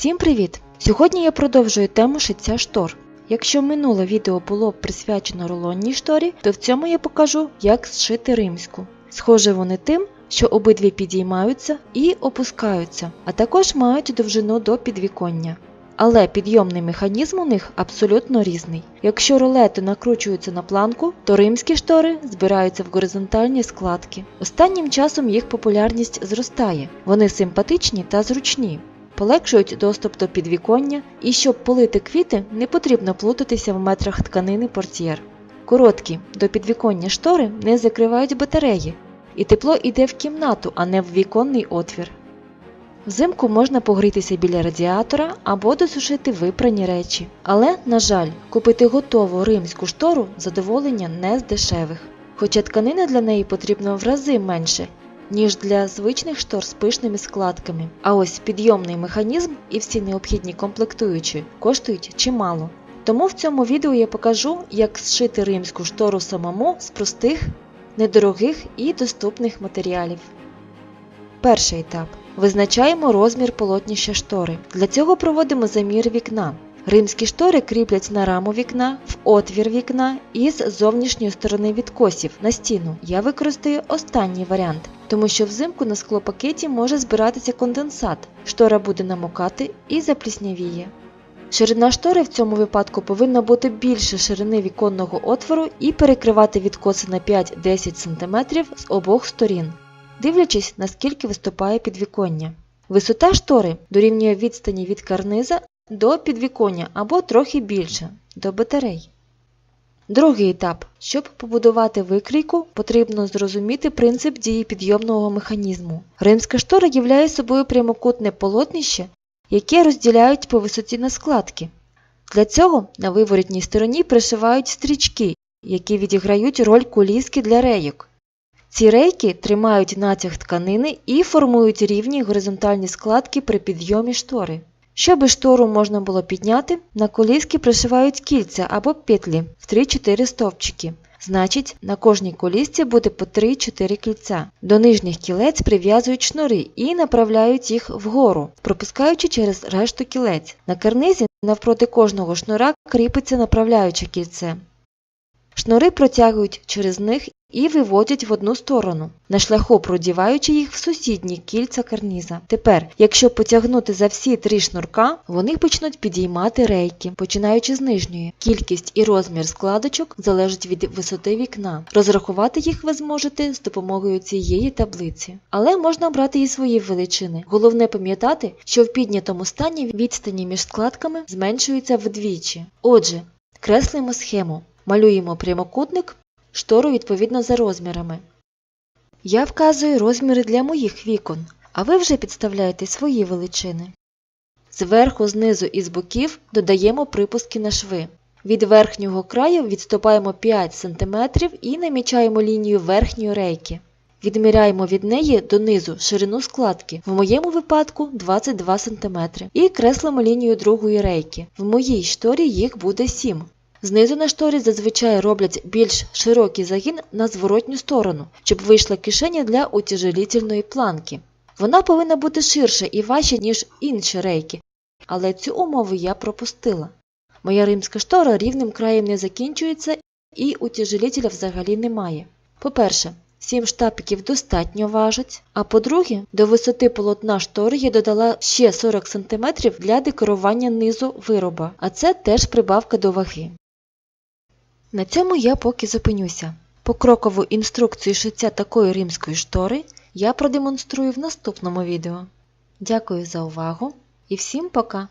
Всім привіт! Сьогодні я продовжую тему шиття штор. Якщо минуле відео було присвячено рулонній шторі, то в цьому я покажу, як зшити римську. Схоже вони тим, що обидві підіймаються і опускаються, а також мають довжину до підвіконня. Але підйомний механізм у них абсолютно різний. Якщо рулети накручуються на планку, то римські штори збираються в горизонтальні складки. Останнім часом їх популярність зростає. Вони симпатичні та зручні, полегшують доступ до підвіконня, і щоб полити квіти, не потрібно плутатися в метрах тканини портьєр. Короткі до підвіконня штори не закривають батареї, і тепло йде в кімнату, а не в віконний отвір. Взимку можна погрітися біля радіатора або досушити випрані речі. Але, на жаль, купити готову римську штору задоволення не з дешевих. Хоча тканини для неї потрібно в рази менше, ніж для звичних штор з пишними складками. А ось підйомний механізм і всі необхідні комплектуючі коштують чимало. Тому в цьому відео я покажу, як зшити римську штору самому з простих, недорогих і доступних матеріалів. Перший етап. Визначаємо розмір полотнища штори. Для цього проводимо замір вікна. Римські штори кріплять на раму вікна, в отвір вікна і з зовнішньої сторони відкосів на стіну. Я використаю останній варіант, тому що взимку на склопакеті може збиратися конденсат, штора буде намокати і запліснявіє. Ширина штори в цьому випадку повинна бути більше ширини віконного отвору і перекривати відкоси на 5-10 см з обох сторін дивлячись, наскільки виступає підвіконня. Висота штори дорівнює відстані від карниза до підвіконня або трохи більше до батарей. Другий етап. Щоб побудувати викрійку, потрібно зрозуміти принцип дії підйомного механізму. Римська штора являє собою прямокутне полотнище, яке розділяють по висоті на складки. Для цього на виворітній стороні пришивають стрічки, які відіграють роль куліски для рейок. Ці рейки тримають натяг тканини і формують рівні горизонтальні складки при підйомі штори. Щоби штору можна було підняти, на коліски пришивають кільця або петлі в 3-4 стовпчики. Значить, на кожній колісці буде по 3-4 кільця. До нижніх кілець прив'язують шнури і направляють їх вгору, пропускаючи через решту кілець. На карнизі навпроти кожного шнура кріпиться направляюче кільце. Шнури протягують через них і виводять в одну сторону, на шляху продіваючи їх в сусідні кільця карніза. Тепер, якщо потягнути за всі три шнурка, вони почнуть підіймати рейки, починаючи з нижньої. Кількість і розмір складочок залежать від висоти вікна. Розрахувати їх ви зможете з допомогою цієї таблиці. Але можна брати і свої величини. Головне пам'ятати, що в піднятому стані відстані між складками зменшуються вдвічі. Отже, креслимо схему. Малюємо прямокутник, штору відповідно за розмірами. Я вказую розміри для моїх вікон, а ви вже підставляєте свої величини. Зверху, знизу і з боків додаємо припуски на шви. Від верхнього краю відступаємо 5 см і намічаємо лінію верхньої рейки. Відміряємо від неї донизу ширину складки, в моєму випадку 22 см, і креслимо лінію другої рейки. В моїй шторі їх буде 7 Знизу на шторі зазвичай роблять більш широкий загін на зворотню сторону, щоб вийшла кишеня для утяжелітельної планки. Вона повинна бути ширша і важча, ніж інші рейки, але цю умову я пропустила. Моя римська штора рівним краєм не закінчується і утяжелітеля взагалі немає. По-перше, 7 штапиків достатньо важать, а по-друге, до висоти полотна штори я додала ще 40 см для декорування низу вироба, а це теж прибавка до ваги. На цьому я поки зупинюся. Покрокову інструкцію шиття такої римської штори я продемонструю в наступному відео. Дякую за увагу і всім пока!